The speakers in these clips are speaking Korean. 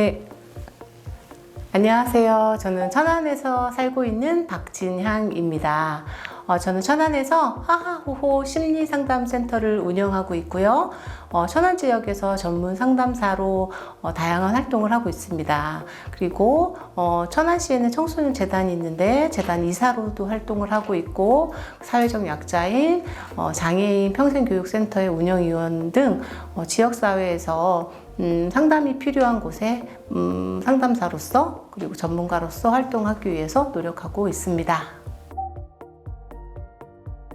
네. 안녕하세요. 저는 천안에서 살고 있는 박진향입니다. 어, 저는 천안에서 하하호호 심리상담센터를 운영하고 있고요. 어, 천안 지역에서 전문 상담사로 어, 다양한 활동을 하고 있습니다. 그리고 어, 천안시에는 청소년 재단이 있는데 재단 이사로도 활동을 하고 있고 사회적 약자인 어, 장애인 평생교육센터의 운영위원 등 어, 지역사회에서 음, 상담이 필요한 곳에 음, 상담사로서 그리고 전문가로서 활동하기 위해서 노력하고 있습니다.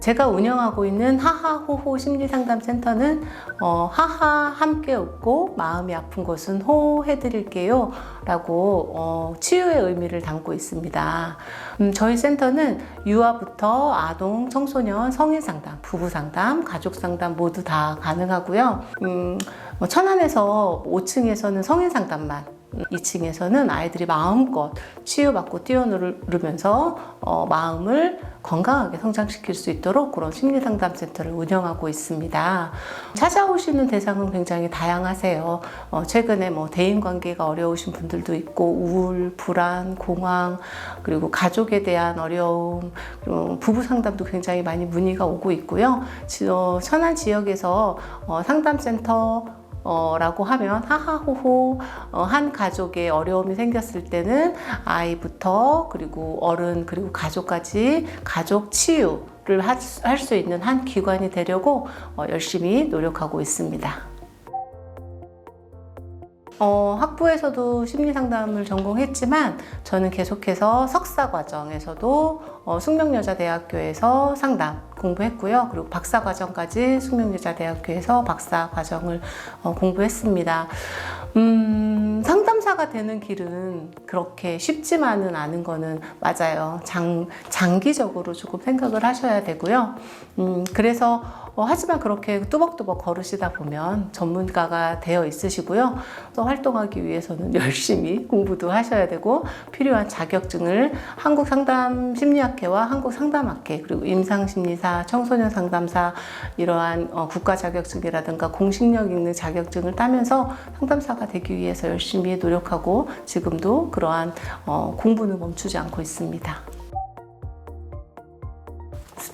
제가 운영하고 있는 하하호호 심리상담센터는 어, 하하 함께 웃고 마음이 아픈 곳은 호 해드릴게요 라고 어, 치유의 의미를 담고 있습니다. 음, 저희 센터는 유아부터 아동, 청소년, 성인 상담, 부부 상담, 가족 상담 모두 다 가능하고요. 음, 뭐 천안에서 5층에서는 성인 상담만 2층에서는 아이들이 마음껏 치유받고 뛰어누르면서 어, 마음을 건강하게 성장시킬 수 있도록 그런 심리상담센터를 운영하고 있습니다. 찾아오시는 대상은 굉장히 다양하세요. 어, 최근에 뭐 대인관계가 어려우신 분들도 있고 우울, 불안, 공황 그리고 가족에 대한 어려움, 그리고 부부 상담도 굉장히 많이 문의가 오고 있고요. 지- 어, 천안 지역에서 어, 상담센터 어, 라고 하면 하하호호 어, 한 가족의 어려움이 생겼을 때는 아이부터 그리고 어른 그리고 가족까지 가족 치유 를 할 수 있는 한 기관이 되려고 어, 열심히 노력하고 있습니다. 어, 학부에서도 심리 상담을 전공했지만 저는 계속해서 석사 과정에서도 어, 숙명여자대학교에서 상담 공부했고요. 그리고 박사 과정까지 숙명여자대학교에서 박사 과정을 어, 공부했습니다. 음, 상담사가 되는 길은 그렇게 쉽지만은 않은 거는 맞아요. 장, 장기적으로 조금 생각을 하셔야 되고요. 음, 그래서 어, 하지만 그렇게 뚜벅뚜벅 걸으시다 보면 전문가가 되어 있으시고요. 또 활동하기 위해서는 열심히 공부도 하셔야 되고 필요한 자격증을 한국 상담 심리학회와 한국 상담학회 그리고 임상 심리사, 청소년 상담사 이러한 어, 국가 자격증이라든가 공식력 있는 자격증을 따면서 상담사가 되기 위해서 열심히 노력 하고 지금도 그러한 어, 공부는 멈추지 않고 있습니다.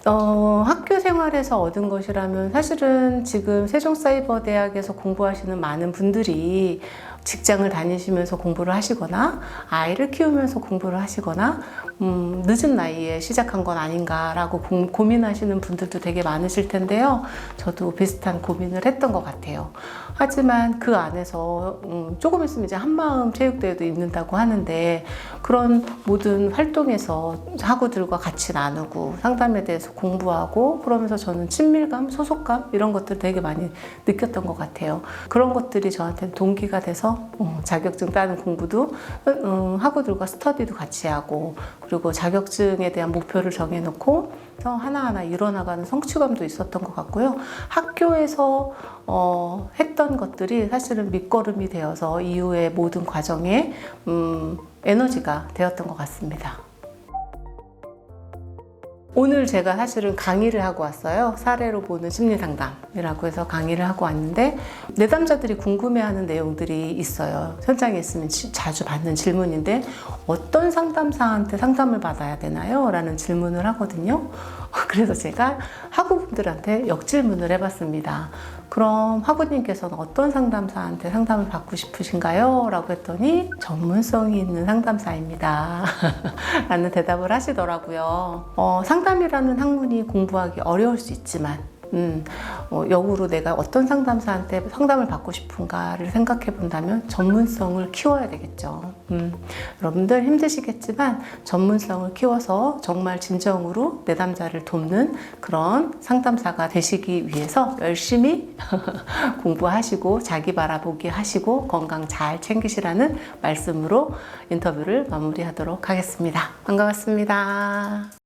어, 학교 생활에서 얻은 것이라면 사실은 지금 세종사이버대학에서 공부하시는 많은 분들이 직장을 다니시면서 공부를 하시거나 아이를 키우면서 공부를 하시거나 음, 늦은 나이에 시작한 건 아닌가라고 고, 고민하시는 분들도 되게 많으실 텐데요. 저도 비슷한 고민을 했던 것 같아요. 하지만 그 안에서 음, 조금 있으면 이제 한마음 체육대회도 있는다고 하는데 그런 모든 활동에서 학우들과 같이 나누고 상담에 대해서 공부하고 그러면서 저는 친밀감, 소속감 이런 것들 되게 많이 느꼈던 것 같아요. 그런 것들이 저한테 동기가 돼서 어, 자격증 따는 공부도 음, 학우들과 스터디도 같이 하고 그리고 자격증에 대한 목표를 정해놓고 또 하나하나 이뤄나가는 성취감도 있었던 것 같고요. 학교에서 어, 했던 것들이 사실은 밑거름이 되어서 이후의 모든 과정에 음, 에너지가 되었던 것 같습니다. 오늘 제가 사실은 강의를 하고 왔어요. 사례로 보는 심리 상담이라고 해서 강의를 하고 왔는데 내담자들이 궁금해하는 내용들이 있어요. 현장에 있으면 지- 자주 받는 질문인데 어떤 상담사한테 상담을 받아야 되나요? 라는 질문을 하거든요. 그래서 제가 학우분들한테 역질문을 해봤습니다. 그럼 학우님께서는 어떤 상담사한테 상담을 받고 싶으신가요? 라고 했더니 전문성이 있는 상담사입니다. 라는 대답을 하시더라고요. 어, 상담이라는 학문이 공부하기 어려울 수 있지만 음, 어, 역으로 내가 어떤 상담사한테 상담을 받고 싶은가를 생각해 본다면 전문성을 키워야 되겠죠. 음, 여러분들 힘드시겠지만 전문성을 키워서 정말 진정으로 내담자를 돕는 그런 상담사가 되시기 위해서 열심히 공부하시고 자기 바라보기 하시고 건강 잘 챙기시라는 말씀으로 인터뷰를 마무리하도록 하겠습니다. 반가웠습니다.